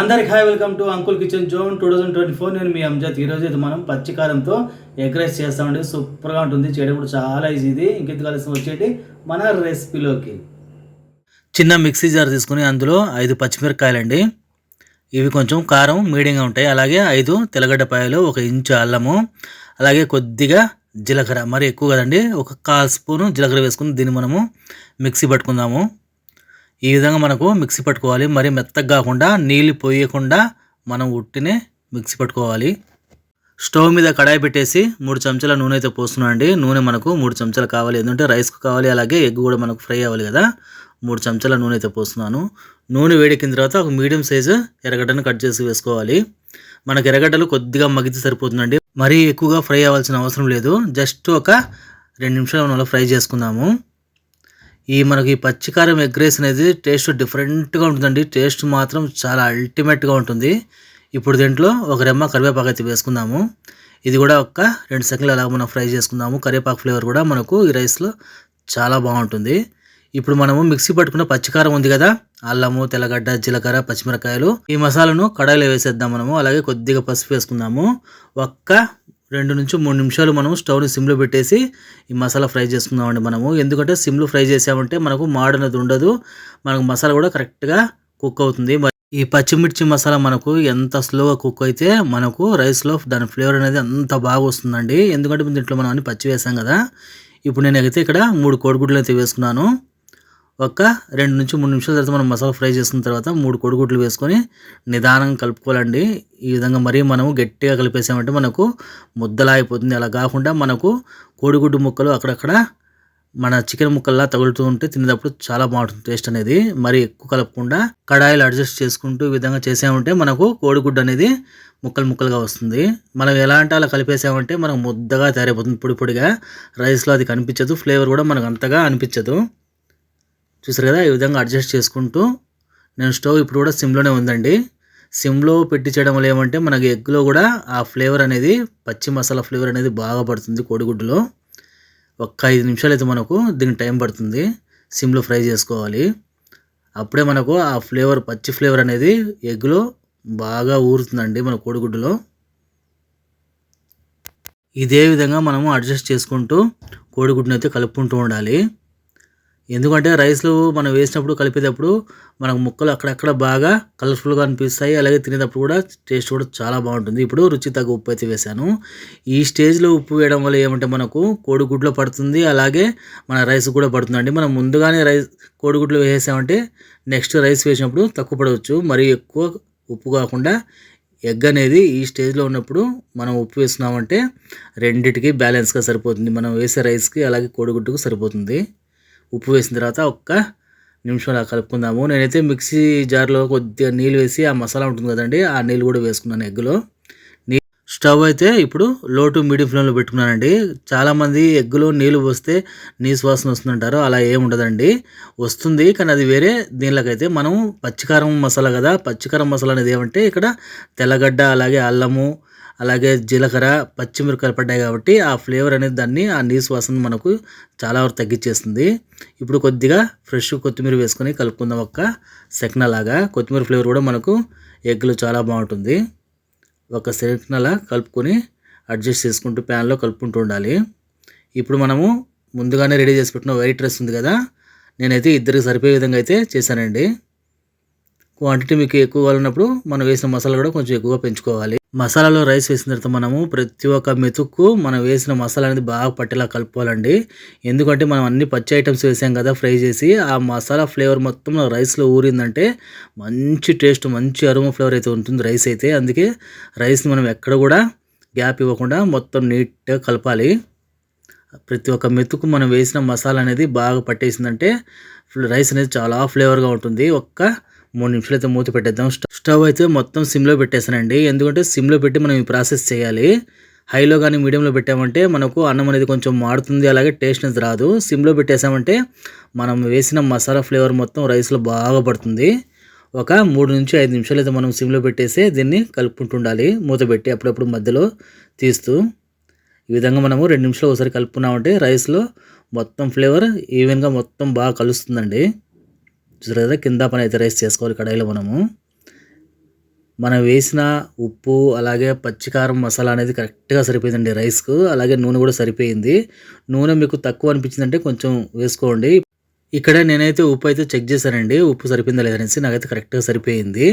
అందరికి hi welcome to uncle kitchen zone two thousand twenty four నేను మీ అంజాత్ ఈరోజు అయితే మనం పచ్చికారంతో ఎగ్ రైస్ చేస్తామండి. సూపర్గా ఉంటుంది. చేయడం కూడా చాలా ఈజీ ఇది. ఇంకెందుకు కలిసి వచ్చేటి మన రెసిపీలోకి చిన్న మిక్సీ జార్ తీసుకుని అందులో ఐదు పచ్చిమిరపకాయలండి. ఇవి కొంచెం కారం మీడియంగా ఉంటాయి. అలాగే ఐదు తెల్లగడ్డపాయలు ఒక ఇంచు అల్లము అలాగే కొద్దిగా జీలకర్ర. మరి ఎక్కువ కదండి. ఒక కాల్ స్పూను జీలకర్ర వేసుకుని దీన్ని మనము మిక్సీ పట్టుకుందాము. ఈ విధంగా మనకు మిక్సీ పట్టుకోవాలి. మరి మెత్తగా కాకుండా నీళ్ళు పోయకుండా మనం ఉట్టినే మిక్సీ పట్టుకోవాలి. స్టవ్ మీద కడాయి పెట్టేసి మూడు చెంచాల నూనె అయితే పోస్తున్నాను అండి. నూనె మనకు మూడు చెంచాలు కావాలి. ఎందుకంటే రైస్కు కావాలి అలాగే ఎగ్ కూడా మనకు ఫ్రై అవ్వాలి కదా. మూడు చెంచాల నూనె అయితే పోస్తున్నాను. నూనె వేడెక్కిన తర్వాత ఒక మీడియం సైజు ఎర్రగడ్డను కట్ చేసి వేసుకోవాలి. మనకు ఎర్రగడ్డలు కొద్దిగా మగ్గితే సరిపోతుందండి. మరీ ఎక్కువగా ఫ్రై అవ్వాల్సిన అవసరం లేదు. జస్ట్ ఒక రెండు నిమిషాలు మనం ఫ్రై చేసుకుందాము. ఈ మనకి ఈ పచ్చికారం ఎగ్ రైస్ అనేది టేస్ట్ డిఫరెంట్గా ఉంటుందండి. టేస్ట్ మాత్రం చాలా అల్టిమేట్గా ఉంటుంది. ఇప్పుడు దీంట్లో ఒక రెమ్మ కరివేపాకు అయితే వేసుకుందాము. ఇది కూడా ఒక రెండు సెకండ్లు అలా మనం ఫ్రై చేసుకుందాము. కరివేపాకు ఫ్లేవర్ కూడా మనకు ఈ రైస్లో చాలా బాగుంటుంది. ఇప్పుడు మనము మిక్సీ పట్టుకున్న పచ్చికారం ఉంది కదా అల్లము తెల్లగడ్డ జీలకర్ర పచ్చిమిరకాయలు ఈ మసాలాను కడాయిలో వేసేద్దాం మనము. అలాగే కొద్దిగా పసుపు వేసుకుందాము. ఒక్క రెండు నుంచి మూడు నిమిషాలు మనం స్టవ్ని సిమ్లో పెట్టేసి ఈ మసాలా ఫ్రై చేసుకుందామండి మనము. ఎందుకంటే సిమ్లో ఫ్రై చేసామంటే మనకు మాడనది ఉండదు. మనకు మసాలా కూడా కరెక్ట్గా కుక్ అవుతుంది. ఈ పచ్చిమిర్చి మసాలా మనకు ఎంత స్లోగా కుక్ అయితే మనకు రైస్లో దాని ఫ్లేవర్ అనేది అంత బాగా వస్తుందండి. ఎందుకంటే దీంట్లో మనం అన్ని పచ్చి వేసాం కదా. ఇప్పుడు నేను అయితే ఇక్కడ మూడు కోడిగుడ్లు అయితే వేసుకున్నాను. ఒక రెండు నుంచి మూడు నిమిషాల తర్వాత మనం మసాలా ఫ్రై చేసిన తర్వాత మూడు కోడిగుడ్లు వేసుకొని నిదానంగా కలుపుకోవాలండి. ఈ విధంగా మరీ మనము గట్టిగా కలిపేసామంటే మనకు ముద్దలా అయిపోతుంది అలా కాకుండా మనకు కోడిగుడ్డు ముక్కలు అక్కడక్కడ మన చికెన్ ముక్కల్లా తగులుతూ ఉంటే తినేటప్పుడు చాలా బాగుంటుంది టేస్ట్ అనేది. మరి ఎక్కువ కలపకుండా కడాయిలు అడ్జస్ట్ చేసుకుంటూ ఈ విధంగా చేసామంటే మనకు కోడిగుడ్డు అనేది ముక్కలు ముక్కలుగా వస్తుంది. మనం ఎలా అంటే అలా కలిపేసామంటే మనకు ముద్దగా తయారైపోతుంది పొడి పొడిగా. రైస్లో అది కనిపించదు ఫ్లేవర్ కూడా మనకు అంతగా అనిపించదు. చూసారు కదా? ఈ విధంగా అడ్జస్ట్ చేసుకుంటూ నేను స్టవ్ ఇప్పుడు కూడా సిమ్లోనే ఉందండి. సిమ్లో పెట్టి చేయడం వల్ల ఏమంటే మనకి ఎగ్లో కూడా ఆ ఫ్లేవర్ అనేది పచ్చి మసాలా ఫ్లేవర్ అనేది బాగా పడుతుంది కోడిగుడ్డులో. ఒక్క ఐదు నిమిషాలు అయితే మనకు దీనికి టైం పడుతుంది. సిమ్లో ఫ్రై చేసుకోవాలి. అప్పుడే మనకు ఆ ఫ్లేవర్ పచ్చి ఫ్లేవర్ అనేది ఎగ్లో బాగా ఊరుతుందండి మన కోడిగుడ్డులో. ఇదే విధంగా మనము అడ్జస్ట్ చేసుకుంటూ కోడిగుడ్డును అయితే కలుపుకుంటూ ఉండాలి. ఎందుకంటే రైస్లు మనం వేసినప్పుడు కలిపేటప్పుడు మనకు ముక్కలు అక్కడక్కడ బాగా కలర్ఫుల్గా అనిపిస్తాయి. అలాగే తినేటప్పుడు కూడా టేస్ట్ కూడా చాలా బాగుంటుంది. ఇప్పుడు రుచి తగ్గ ఉప్పు అయితే వేసాను ఈ స్టేజ్లో ఉప్పు వేయడం వల్ల ఏమంటే మనకు కోడిగుడ్లో పడుతుంది. అలాగే మన రైస్ కూడా పడుతుందండి. మనం ముందుగానే రైస్ కోడిగుడ్లు వేసామంటే నెక్స్ట్ రైస్ వేసినప్పుడు తక్కువ పడవచ్చు. మరి ఎక్కువ ఉప్పు కాకుండా ఎగ్ అనేది ఈ స్టేజ్లో ఉన్నప్పుడు మనం ఉప్పు వేస్తున్నామంటే రెండిటికి బ్యాలెన్స్గా సరిపోతుంది. మనం వేసే రైస్కి అలాగే కోడిగుడ్డుకు సరిపోతుంది. ఉప్పు వేసిన తర్వాత ఒక్క నిమిషం అలా కలుపుకుందాము. నేనైతే మిక్సీ జార్లో కొద్దిగా నీళ్ళు వేసి ఆ మసాలా ఉంటుంది కదండి ఆ నీళ్ళు కూడా వేసుకున్నాను ఎగ్గులో. నీ స్టవ్ అయితే ఇప్పుడు లో టు మీడియం ఫ్లేమ్లో పెట్టుకున్నానండి. చాలామంది ఎగ్గులో నీళ్ళు పోస్తే నీ వాసన వస్తుందంటారు అలా ఏముండదండి వస్తుంది కానీ అది వేరే దీనిలోకైతే మనం పచ్చికారం మసాలా కదా పచ్చికారం మసాలా అనేది ఏమంటే ఇక్కడ తెల్లగడ్డ అలాగే అల్లము అలాగే జీలకర్ర పచ్చిమిరపకాయలు పడ్డాయి కాబట్టి ఆ ఫ్లేవర్ అనేది దాన్ని ఆ నీసు వాసన మనకు చాలా వరకు తగ్గించేస్తుంది. ఇప్పుడు కొద్దిగా ఫ్రెష్ కొత్తిమీర వేసుకొని కలుపుకుందాం ఒక్క సెకండ్ లాగా. కొత్తిమీర ఫ్లేవర్ కూడా మనకు ఎగ్గులు చాలా బాగుంటుంది. ఒక సెకండ్ అలా కలుపుకొని అడ్జస్ట్ చేసుకుంటూ ప్యాన్లో కలుపుకుంటూ ఉండాలి. ఇప్పుడు మనము ముందుగానే రెడీ చేసి పెట్టిన వైట్ రైస్ ఉంది కదా నేనైతే ఇద్దరికి సరిపోయే విధంగా అయితే చేశానండి. క్వాంటిటీ మీకు ఎక్కువ కావాలన్నప్పుడు మనం వేసిన మసాలా కూడా కొంచెం ఎక్కువగా పెంచుకోవాలి. మసాలాలో రైస్ వేసిన తర్వాత మనము ప్రతి ఒక్క మెతుక్కు మనం వేసిన మసాలా అనేది బాగా పట్టేలా కలుపుకోవాలండి. ఎందుకంటే మనం అన్ని పచ్చి ఐటమ్స్ వేసాం కదా ఫ్రై చేసి ఆ మసాలా ఫ్లేవర్ మొత్తం రైస్లో ఊరిందంటే మంచి టేస్ట్ మంచి అరుమ ఫ్లేవర్ అయితే ఉంటుంది రైస్ అయితే. అందుకే రైస్ని మనం ఎక్కడ కూడా గ్యాప్ ఇవ్వకుండా మొత్తం నీట్గా కలపాలి. ప్రతి ఒక్క మెతుకు మనం వేసిన మసాలా అనేది బాగా పట్టేసిందంటే రైస్ అనేది చాలా ఫ్లేవర్గా ఉంటుంది. ఒక్క మూడు నిమిషాలు అయితే మూత పెట్టేద్దాం. స్టవ్ అయితే మొత్తం సిమ్లో పెట్టేసానండి ఎందుకంటే సిమ్లో పెట్టి మనం ఈ ప్రాసెస్ చేయాలి. హైలో కానీ మీడియంలో పెట్టామంటే మనకు అన్నం అనేది కొంచెం మాడుతుంది అలాగే టేస్ట్ అనేది రాదు. సిమ్లో పెట్టేసామంటే మనం వేసిన మసాలా ఫ్లేవర్ మొత్తం రైస్లో బాగా పడుతుంది. ఒక మూడు నుంచి ఐదు నిమిషాలు అయితే మనం సిమ్లో పెట్టేసి దీన్ని కలుపుకుంటుండాలి. మూత పెట్టి అప్పుడప్పుడు మధ్యలో తీస్తూ ఈ విధంగా మనము రెండు నిమిషాలు ఒకసారి కలుపుకున్నామంటే రైస్లో మొత్తం ఫ్లేవర్ ఈవెన్గా మొత్తం బాగా కలుస్తుందండి. చూసారు కదా కింద పని అయితే రైస్ చేసుకోవాలి కడాయిలో మనము. మనం వేసిన ఉప్పు అలాగే పచ్చికారం మసాలా అనేది కరెక్ట్గా సరిపోయిందండి రైస్కు. అలాగే నూనె కూడా సరిపోయింది. నూనె మీకు తక్కువ అనిపించిందంటే కొంచెం వేసుకోండి. ఇక్కడ నేనైతే ఉప్పు అయితే చెక్ చేశానండి. ఉప్పు సరిపోయిందా లేదనేసి నాకైతే కరెక్ట్గా సరిపోయింది.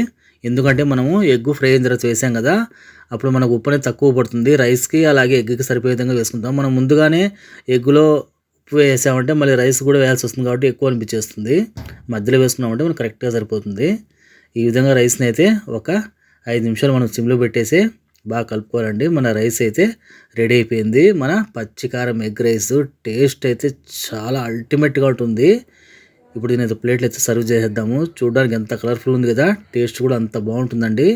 ఎందుకంటే మనము ఎగ్గు ఫ్రై అయిన తర్వాత వేసాం కదా అప్పుడు మనకు ఉప్పు అనేది తక్కువ పడుతుంది. రైస్కి అలాగే ఎగ్కి సరిపోయే విధంగా వేసుకుంటాం. మనం ముందుగానే ఎగ్గులో ఎక్కువ వేసామంటే మళ్ళీ రైస్ కూడా వేయాల్సి వస్తుంది కాబట్టి ఎక్కువ అనిపించేస్తుంది. మధ్యలో వేసుకున్నామంటే మనకు కరెక్ట్గా సరిపోతుంది. ఈ విధంగా రైస్ని అయితే ఒక ఐదు నిమిషాలు మనం సిమ్లో పెట్టేసి బాగా కలుపుకోవాలండి. మన రైస్ అయితే రెడీ అయిపోయింది. మన పచ్చికారం ఎగ్ రైస్ టేస్ట్ అయితే చాలా అల్టిమేట్గా ఉంటుంది. ఇప్పుడు దీని అయితే ప్లేట్లు అయితే సర్వ్ చేసేద్దాము. చూడడానికి ఎంత కలర్ఫుల్ ఉంది కదా టేస్ట్ కూడా అంత బాగుంటుందండి.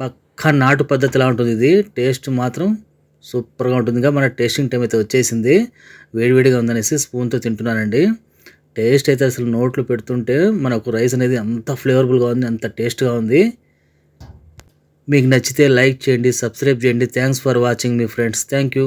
పక్కా నాటు పద్ధతిలా ఉంటుంది ఇది. టేస్ట్ మాత్రం సూపర్గా ఉంటుందిగా. మన టేస్టింగ్ టైం అయితే వచ్చేసింది. వేడివేడిగా ఉందనేసి స్పూన్తో తింటున్నానండి. టేస్ట్ అయితే అసలు నోట్లో పెడుతుంటే మనకు రైస్ అనేది అంత ఫ్లేవర్ఫుల్గా ఉంది అంత టేస్ట్గా ఉంది. మీకు నచ్చితే లైక్ చేయండి సబ్స్క్రైబ్ చేయండి. థ్యాంక్స్ ఫర్ వాచింగ్ మీ ఫ్రెండ్స్. Thank you.